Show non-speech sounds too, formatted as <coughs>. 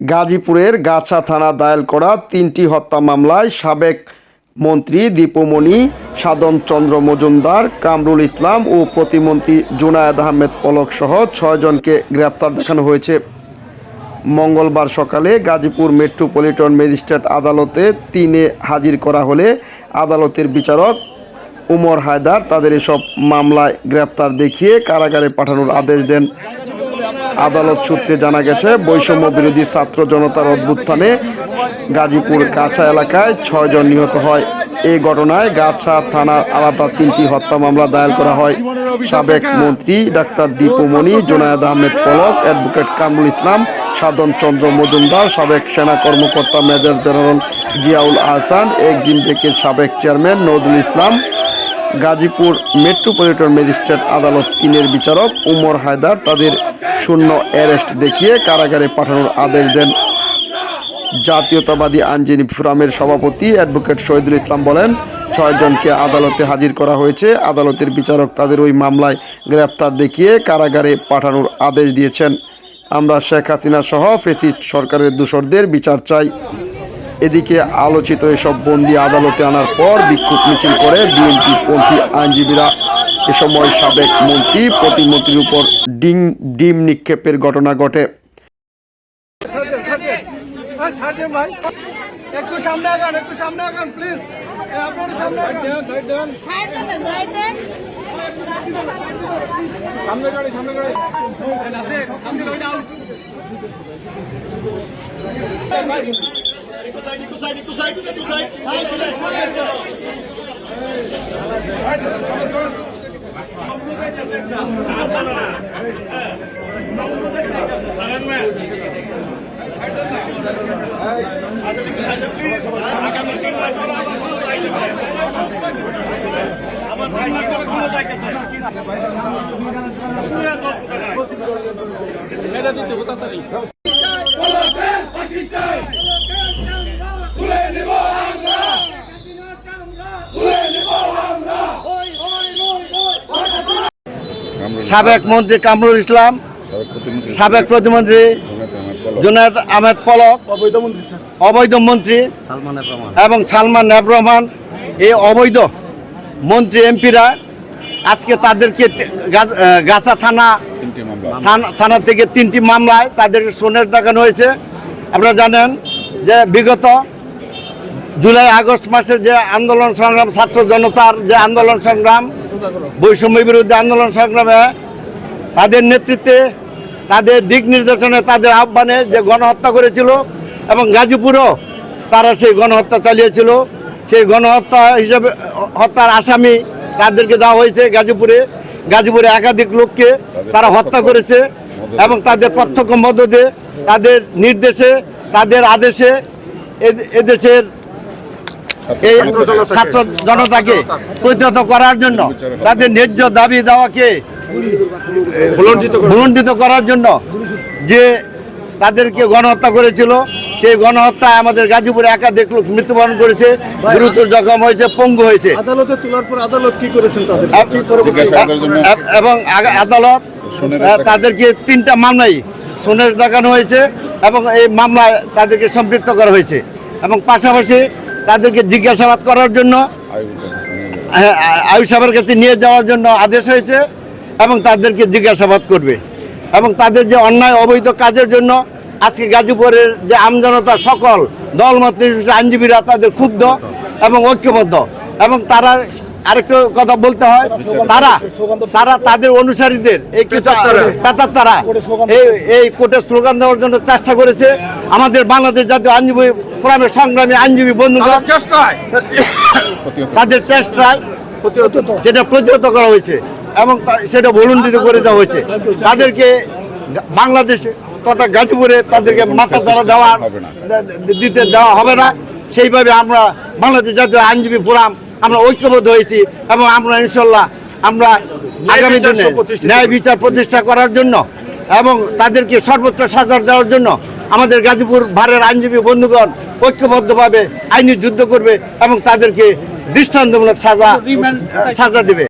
গাজীপুরের গাছা থানা দায়ের করা তিনটি হত্যা মামলায় সাবেক মন্ত্রী দীপমণি, সাধন চন্দ্র মজুমদার, কামরুল ইসলাম ও প্রতিমন্ত্রী জুনায়েদ আহমেদ পলক সহ ছয়জনকে গ্রেপ্তার দেখানো হয়েছে। মঙ্গলবার সকালে গাজীপুর মেট্রোপলিটন ম্যাজিস্ট্রেট আদালতে তিনে হাজির করা হলে আদালতের বিচারক উমর হায়দার তাদের এসব মামলায় গ্রেপ্তার দেখিয়ে কারাগারে পাঠানোর আদেশ দেন। আদালত সূত্রে জানা গেছে, বৈষম্য বিরোধী ছাত্র জনতার অভ্যুত্থানে গাজীপুর গাছা এলাকায় ছয়জন নিহত হয়। এই ঘটনায় গাছা থানার আলাদা তিনটি হত্যা মামলা দায়ের করা হয়। সাবেক মন্ত্রী ডাক্তার দীপুমণি জোনায়েদ আহমেদ পলক, অ্যাডভোকেট কামরুল ইসলাম, সাধন চন্দ্র মজুমদার, সাবেক সেনা কর্মকর্তা major general Ziaul Ahsan Exim ব্যাংকের সাবেক chairman Nazrul Islam Gazipur metropolitan magistrate আদালত তিনের বিচারক উমর হায়দার তাদের শূন্য অ্যারেস্ট দেখিয়ে কারাগারে পাঠানোর আদেশ দেন। জাতীয়তাবাদী আইনজীবী ফোরামের সভাপতি অ্যাডভোকেট শহীদুল ইসলাম বলেন ছয়জনকে আদালতে হাজির করা হয়েছে। আদালতের বিচারক তাদের ওই মামলায় গ্রেপ্তার দেখিয়ে কারাগারে পাঠানোর আদেশ দিয়েছেন। আমরা শেখ হাসিনা সহ ফেসিস্ট সরকারের দূষরদের বিচার চাই। এদিকে আলোচিত এসব বন্দি আদালতে আনার পর বিক্ষোভ মিছিল করে বিএনপি পন্থী আইনজীবীরা এ সময় সাবেক মন্ত্রী প্রতিমন্ত্রীর উপর ডিম ডিম নিক্ষেপের ঘটনা ঘটে হ্যাঁ, সামনে একটু সামনে them. সামনে গাড়ি সামনে গাড়ি আছে আছে লই দাও সাবেক মন্ত্রী কামরুল ইসলাম, সাবেক প্রতিমন্ত্রী জুনায়দ আহমেদ পলক, অবৈধ মন্ত্রী এবং সালমান নেব রহমান। এই অবৈধ মন্ত্রী এমপিরা আজকে তাদেরকে গাছ- থানা- থানা থেকে তিনটি মামলায় তাদের সোনের দেখানো হয়েছে। আপনারা জানেন যে বিগত জুলাই আগস্ট মাসের যে আন্দোলন সংগ্রাম, ছাত্র জনতার যে আন্দোলন সংগ্রাম বৈষম্য বিরুদ্ধে আন্দোলন সংগ্রামে তাদের নেতৃত্বে, তাদের দিক নির্দেশনে তাদের আহ্বানে যে গণহত্যা করেছিল এবং গাজীপুরও তারা সেই গণহত্যা চালিয়েছিল। সেই গণহত্যা হিসেবে, হত্যার আসামি তাদেরকে দেওয়া হয়েছে গাজীপুরে। গাজীপুরে একাধিক লোককে তারা হত্যা করেছে এবং তাদের প্রত্যক্ষ মদদে, তাদের নির্দেশে, তাদের আদেশে এদেশের এই ছাত্র জনতাকে প্রতিহত করার জন্য তাদের ন্যায্য দাবি দেওয়াকে ভুলণ্ডিত করার জন্য যে তাদেরকে গণহত্যা করেছিল সেই গণহত্যায় আমাদের গাজীপুরে একাধিক লোক মৃত্যুবরণ করেছে গুরুতর জখম হয়েছে পঙ্গু হয়েছে। আদালতে তোলার পর আদালত কি করেছেন তাদের? এব- আদালত তাদেরকে তিনটা মামলায় সোনের দেখানো হয়েছে এবং এই মামলায় তাদেরকে সম্পৃক্ত করা হয়েছে। এবং পাশাপাশি তাদেরকে জিজ্ঞাসাবাদ করার জন্য আয়ু আ- আয়ুষ সাহেবের কাছে নিয়ে যাওয়ার জন্য আদেশ হয়েছে এবং তাদেরকে জিজ্ঞাসাবাদ করবে। এবং তাদের যে অন্যায় অবৈধ কাজের জন্য আজকে গাজীপুরের যে আমজনতা সকল দলমত নির্বিশেষে আইনজীবীরা তাদের ক্ষুব্ধ এবং ঐক্যবদ্ধ এবং তারা আরেকটা কথা বলতে হয়। তারা তারা তাদের অনুসারীদের এই তারা এই এই কোর্টে স্লোগান দেওয়ার জন্য চেষ্টা করেছে। আমাদের বাংলাদেশ জাতীয় আইনজীবী ফোরামের সংগ্রামী আইনজীবী বন্ধুগণ তাদের চেষ্টায়। <coughs> সেটা প্রতিহত করা হয়েছে এবং সেটা ভলুন্টিত করে দেওয়া হয়েছে। তাদেরকে বাংলাদেশ তথা গাজীপুরে তাদেরকে মাথা ছাড়া দেওয়া দিতে দেওয়া হবে না। সেইভাবে আমরা বাংলাদেশ জাতীয় আইনজীবী ফোরাম আমরা ঐক্যবদ্ধ হয়েছি এবং আমরা ইনশাল্লাহ আমরা আগামী দিনে ন্যায় বিচার প্রতিষ্ঠা করার জন্য এবং তাদেরকে সর্বোচ্চ সাজা দেওয়ার জন্য আমাদের গাজীপুর ভারের আইনজীবী বন্ধুগণ ঐক্যবদ্ধভাবে আইনি যুদ্ধ করবে এবং তাদেরকে দৃষ্টান্তমূলক সাজা সাজা দেবে।